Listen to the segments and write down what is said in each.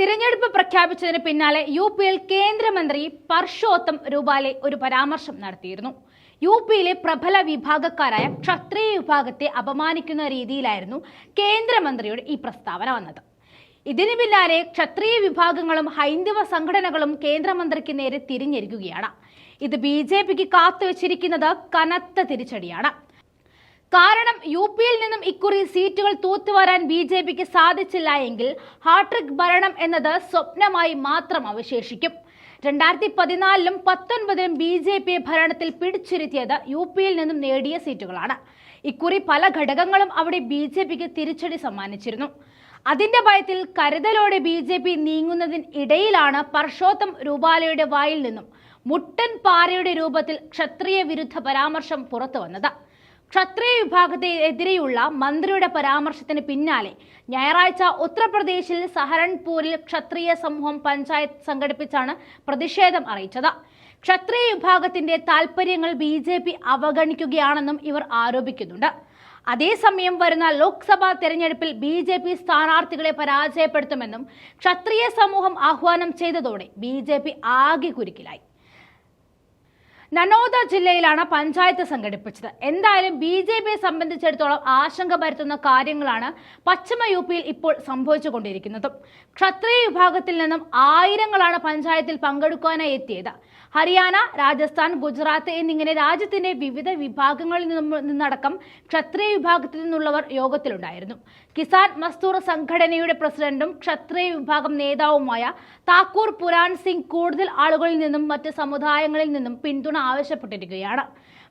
തിരഞ്ഞെടുപ്പ് പ്രഖ്യാപിച്ചതിന് പിന്നാലെ യു പിയിൽ കേന്ദ്രമന്ത്രി പർഷോത്തം രൂപാലെ ഒരു പരാമർശം നടത്തിയിരുന്നു. യു പിയിലെ പ്രബല വിഭാഗക്കാരായ ക്ഷത്രിയ വിഭാഗത്തെ അപമാനിക്കുന്ന രീതിയിലായിരുന്നു കേന്ദ്രമന്ത്രിയുടെ ഈ പ്രസ്താവന വന്നത്. ഇതിനു പിന്നാലെ ക്ഷത്രിയ വിഭാഗങ്ങളും ഹൈന്ദവ സംഘടനകളും കേന്ദ്രമന്ത്രിക്ക് നേരെ തിരിഞ്ഞിരിക്കുകയാണ്. ഇത് ബി ജെ പിക്ക് കാത്തുവച്ചിരിക്കുന്നത് കനത്ത തിരിച്ചടിയാണ്. കാരണം യു പിയിൽ നിന്നും ഇക്കുറി സീറ്റുകൾ തൂത്തുവരാൻ ബി ജെ പിക്ക് സാധിച്ചില്ല എങ്കിൽ ഹാട്രിക് ഭരണം എന്നത് സ്വപ്നമായി മാത്രം അവശേഷിക്കും. രണ്ടായിരത്തി പതിനാലിലും പത്തൊൻപതിലും ബി ജെ പി ഭരണത്തിൽ പിടിച്ചിരുത്തിയത് യു പിയിൽ നിന്നും നേടിയ സീറ്റുകളാണ്. ഇക്കുറി പല ഘടകങ്ങളും അവിടെ ബി ജെ പിക്ക് തിരിച്ചടി സമ്മാനിച്ചിരുന്നു. അതിന്റെ ഭയത്തിൽ കരുതലോടെ ബി ജെ പി നീങ്ങുന്നതിനിടയിലാണ് പർഷോത്തം രൂപാലയുടെ വായിൽ നിന്നും മുട്ടൻ പാറയുടെ രൂപത്തിൽ ക്ഷത്രിയ വിരുദ്ധ പരാമർശം പുറത്തു വന്നത് ക്ഷത്രിയ വിഭാഗത്തിനെതിരെയുള്ള മന്ത്രിയുടെ പരാമർശത്തിന് പിന്നാലെ ഞായറാഴ്ച ഉത്തർപ്രദേശിൽ സഹരൺപൂരിൽ ക്ഷത്രിയ സമൂഹം പഞ്ചായത്ത് സംഘടിപ്പിച്ചാണ് പ്രതിഷേധം അറിയിച്ചത്. ക്ഷത്രിയ വിഭാഗത്തിന്റെ താൽപര്യങ്ങൾ ബി ജെ പി അവഗണിക്കുകയാണെന്നും ഇവർ ആരോപിക്കുന്നുണ്ട്. അതേസമയം വരുന്ന ലോക്സഭാ തെരഞ്ഞെടുപ്പിൽ ബി ജെ പി സ്ഥാനാർത്ഥികളെ പരാജയപ്പെടുത്തുമെന്നും ക്ഷത്രിയ സമൂഹം ആഹ്വാനം ചെയ്തതോടെ ബി ജെ പി ആകെ കുരുക്കിലായി. നനോദ ജില്ലയിലാണ് പഞ്ചായത്ത് സംഘടിപ്പിച്ചത്. എന്തായാലും ബി ജെ പിയെ സംബന്ധിച്ചിടത്തോളം ആശങ്ക പരത്തുന്ന കാര്യങ്ങളാണ് പശ്ചിമ യു പിയിൽ ഇപ്പോൾ സംഭവിച്ചുകൊണ്ടിരിക്കുന്നത്. ക്ഷത്രിയ വിഭാഗത്തിൽ നിന്നും ആയിരങ്ങളാണ് പഞ്ചായത്തിൽ പങ്കെടുക്കാനായി എത്തിയത്. ഹരിയാന രാജസ്ഥാൻ ഗുജറാത്ത് എന്നിങ്ങനെ രാജ്യത്തിന്റെ വിവിധ വിഭാഗങ്ങളിൽ നിന്നും നിന്നടക്കം ക്ഷത്രിയ വിഭാഗത്തിൽ നിന്നുള്ളവർ യോഗത്തിലുണ്ടായിരുന്നു. കിസാൻ മസ്തൂർ സംഘടനയുടെ പ്രസിഡന്റും ക്ഷത്രിയ വിഭാഗം നേതാവുമായ താക്കൂർ പുരാൻ സിംഗ് കൂടുതൽ ആളുകളിൽ നിന്നും മറ്റ് സമുദായങ്ങളിൽ നിന്നും പിന്തുണ ആവശ്യപ്പെട്ടിരിക്കുകയാണ്.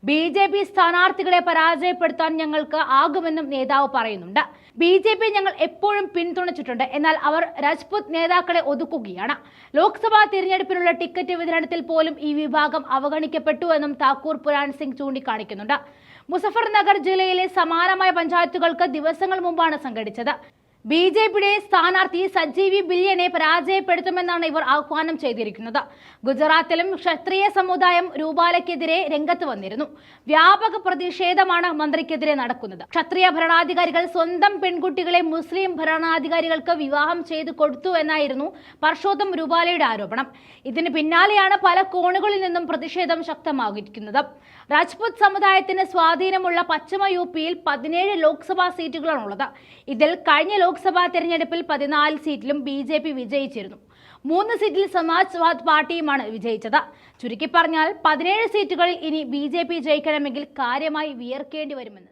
ബി ജെ പി സ്ഥാനാർത്ഥികളെ പരാജയപ്പെടുത്താൻ ഞങ്ങൾക്ക് ആകുമെന്നും നേതാവ് പറയുന്നുണ്ട്. ബി ജെ പി ഞങ്ങൾ എപ്പോഴും പിന്തുണച്ചിട്ടുണ്ട്. എന്നാൽ അവർ രാജ്പുത് നേതാക്കളെ ഒതുക്കുകയാണ്. ലോക്സഭാ തിരഞ്ഞെടുപ്പിനുള്ള ടിക്കറ്റ് വിതരണത്തിൽ പോലും ഈ വിഭാഗം അവഗണിക്കപ്പെട്ടു എന്നും താക്കൂർ പുരാൻ സിംഗ് ചൂണ്ടിക്കാണിക്കുന്നുണ്ട്. മുസഫർ നഗർ ജില്ലയിലെ സമാനമായ പഞ്ചായത്തുകൾക്ക് ദിവസങ്ങൾ മുമ്പാണ് സംഘടിച്ചത്. ബി ജെ പിയുടെ സ്ഥാനാർത്ഥി സജീവി ബില്യനെ പരാജയപ്പെടുത്തുമെന്നാണ് ഇവർ ആഹ്വാനം ചെയ്തിരിക്കുന്നത്. ഗുജറാത്തിലും ക്ഷത്രിയ സമുദായം രൂപാലയ്ക്കെതിരെ രംഗത്ത് വന്നിരുന്നു. വ്യാപക പ്രതിഷേധമാണ് മന്ത്രിക്കെതിരെ നടക്കുന്നത്. ക്ഷത്രിയ ഭരണാധികാരികൾ സ്വന്തം പെൺകുട്ടികളെ മുസ്ലിം ഭരണാധികാരികൾക്ക് വിവാഹം ചെയ്തു കൊടുത്തു എന്നായിരുന്നു പർഷോത്തം രൂപാലയുടെ ആരോപണം. ഇതിന് പിന്നാലെയാണ് പല കോണുകളിൽ നിന്നും പ്രതിഷേധം ശക്തമായിരിക്കുന്നത് രാജ്പുത് സമുദായത്തിന് സ്വാധീനമുള്ള പശ്ചിമ യു പിയിൽ പതിനേഴ് ലോക്സഭാ സീറ്റുകളാണുള്ളത്. ഇതിൽ കഴിഞ്ഞ ലോക്സഭാ തെരഞ്ഞെടുപ്പിൽ പതിനാല് സീറ്റിലും ബി ജെ പി വിജയിച്ചിരുന്നു. മൂന്ന് സീറ്റിൽ സമാജ്വാദ് പാർട്ടിയുമാണ് വിജയിച്ചത്. ചുരുക്കി പറഞ്ഞാൽ പതിനേഴ് സീറ്റുകളിൽ ഇനി ബി ജെ പി ജയിക്കണമെങ്കിൽ കാര്യമായി വിയർക്കേണ്ടി വരുമെന്ന്.